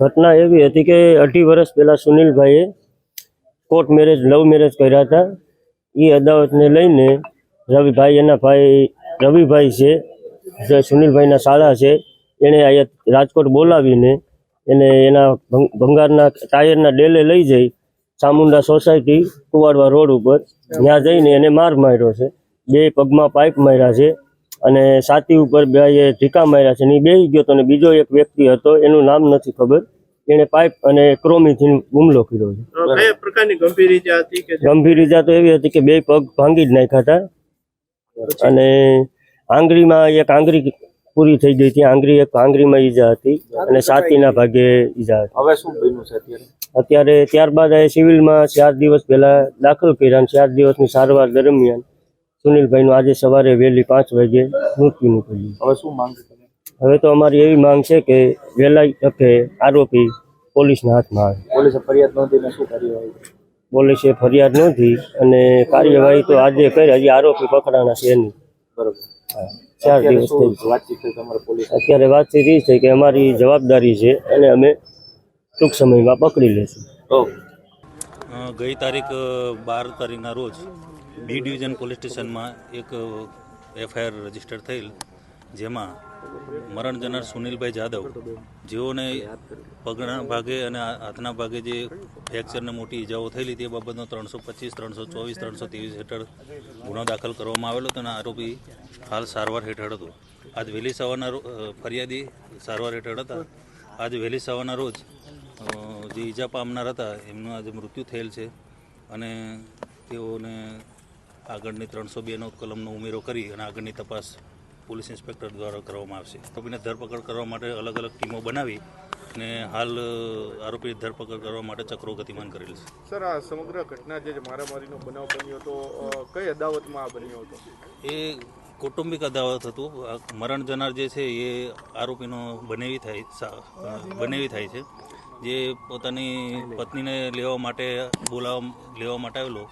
ઘટના એવી હતી કે અઢી વર્ષ પહેલાં સુનિલભાઈએ કોર્ટ મેરેજ, લવ મેરેજ કર્યા હતા. એ અદાવતને લઈને રવિભાઈ, એના ભાઈ રવિભાઈ છે, જે સુનિલભાઈના શાળા છે, એણે અહીંયા રાજકોટ બોલાવીને એને એના ભંગ- ભંગારના ટાયરના ડેલે લઈ જઈ ચામુંડા સોસાયટી કુવાડવા રોડ ઉપર. ત્યાં જઈને એને માર માર્યો છે. બે પગમાં પાઇપ માર્યા છે. અને છાતી ઉપર બે ધીકા માર્યા છે ને એ બેસી ગયો હતો અને બીજો એક વ્યક્તિ હતો એનું નામ નથી ખબર. એણે પાઇપ અને ક્રોમીથી હુમલો કર્યો છે. પ્રકારની ગંભીર ઈજા હતી ગંભીર ઈજા તો એવી હતી કે બે પગ ભાંગી જ નાખ્યા હતા. અને આંગળીમાં એક આંગળી પૂરી થઈ ગઈ હતી. આંગળી એક આંગળીમાં ઈજા હતી અને છાતીના ભાગે ઈજા હતી. હવે શું બન્યું છે અત્યારે? અત્યારે ત્યારબાદ આ સિવિલમાં ચાર દિવસ પહેલા દાખલ કર્યા ચાર દિવસની સારવાર દરમિયાન સુનિલભાઈનું આજે સવારે વહેલી પાંચ વાગે મૃત્યુ નીકળ્યું હવે શું માંગ હવે તો અમારી એવી માંગ છે કે વહેલા તકે આરોપી પોલીસના હાથમાં આવે. પોલીસે ફરિયાદ નોંધીને શું કાર્યવાહી પોલીસે ફરિયાદ નોંધી અને કાર્યવાહી તો આજે કરી હજી આરોપી પકડાણા છે નહીં. બરોબર. ચાર અત્યારે દિવસ અત્યારે વાતચીત એ છે કે અમારી જવાબદારી છે અને અમે ટૂંક સમયમાં પકડી લેશું. ગઈ તારીખ બાર તારીખના રોજ બી ડિવિઝન પોલીસ સ્ટેશનમાં એક એફઆઈઆર રજિસ્ટર થયેલ, જેમાં મરણ જનાર સુનિલભાઈ જાદવ, જેઓને પગના ભાગે અને હાથના ભાગે જે ફ્રેક્ચરને મોટી ઈજાઓ થયેલી તે બાબતનો ત્રણસો પચીસ, ત્રણસો ચોવીસ, ત્રણસો ત્રેવીસ હેઠળ ગુનો દાખલ કરવામાં આવેલો હતો અને આરોપી હાલ સારવાર હેઠળ હતો. આજ વહેલી સવારના ફરિયાદી સારવાર હેઠળ હતા. આજ વહેલી સવારના રોજ જે ઈજા પામનાર હતા, એમનું આજે મૃત્યુ થયેલ છે અને તેઓને આગળની ત્રણસો બેનો કલમનો ઉમેરો કરી અને આગળની તપાસ પોલીસ ઇન્સ્પેક્ટર દ્વારા કરવામાં આવશે. આરોપીને ધરપકડ કરવા માટે અલગ અલગ ટીમો બનાવી અને હાલ આરોપી ધરપકડ કરવા માટે ચક્રો ગતિમાન કરેલ છે. સર આ સમગ્ર ઘટના જે મારામારીનો બનાવ બન્યો હતો કઈ અદાવતમાં આ બન્યો હતો? એ કૌટુંબિક અદાવત હતું. મરણ જનાર જે છે એ આરોપીનો બનેવી થાય બનેવી થાય છે. જે પોતાની પત્નીને લેવા માટે બોલાવવા લેવા માટે આવેલો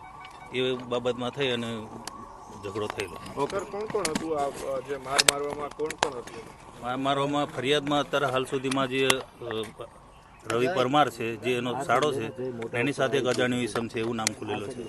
એ બાબતમાં થઈ અને ઝઘડો થયેલો. કોણ કોણ હતું આ જે માર મારવામાં કોણ કોણ હતું? આ મારવામાં ફરિયાદમાં અત્યારે હાલ સુધીમાં જે રવિ પરમાર છે જે એનો સાડો છે એની સાથે એક અજાણ્યો ઈસમ છે એવું નામ ખુલેલું છે.